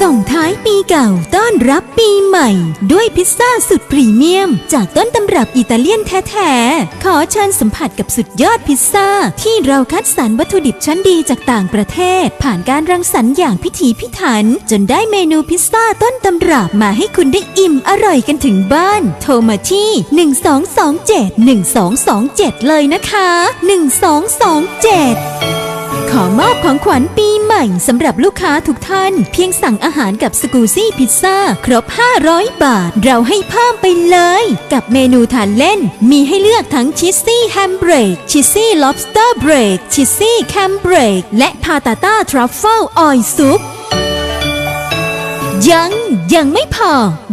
ส่งท้ายปีเก่าต้อนรับปีใหม่ ด้วยพิซซ่าสุดพรีเมียม จากต้นตำรับอิตาเลียนแท้ๆ ขอเชิญสัมผัสกับสุดยอดพิซซ่า ที่เราคัดสรรวัตถุดิบชั้นดีจากต่างประเทศ ผ่านการรังสรรค์อย่างพิถีพิถัน จนได้เมนูพิซซ่าต้นตำรับมาให้คุณได้อิ่มอร่อยกันถึงบ้าน โทรมาที่ 1227 1227 เลยนะคะ 1227 ขอมอบของขวัญปีใหม่สำหรับลูกค้าทุกท่าน เพียงสั่งอาหารกับสกูซี่พิซซ่าครบ 500 บาท เราให้เพิ่มไปเลย กับเมนูทานเล่น มีให้เลือกทั้งชิสซี่แฮมเบรกชิสซี่ล็อบสเตอร์เบรกชิสซี่แคมเบรกและพาตาต้าทรัฟเฟิลออยซุป ยังยังไม่พอ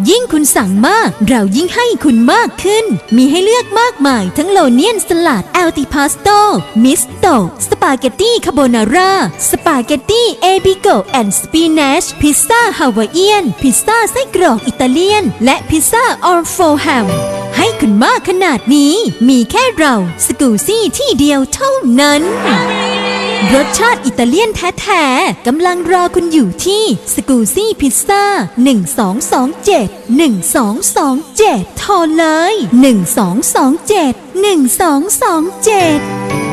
ยิ่งคุณสั่งมาก เรายิ่งให้คุณมากขึ้น มีให้เลือกมากมายทั้งโลเนียนสลัดแอลติพาสโตมิสโตสปาเกตตี้คาโบนาร่าสปาเกตตี้เอบิโกแอนด์สปินัชพิซซ่าฮาวายเอียน พิซซ่าไส้กรอกอิตาเลียน และพิซซ่าออร์โฟแฮมให้คุณมากขนาดนี้ มีแค่เราสกูซี่ที่เดียวเท่านั้น รสชาติอิตาเลียนแท้ๆกำลังรอคุณอยู่ที่สกูซี่พิซซ่า 1227 1227 โทรเลย 1227 1227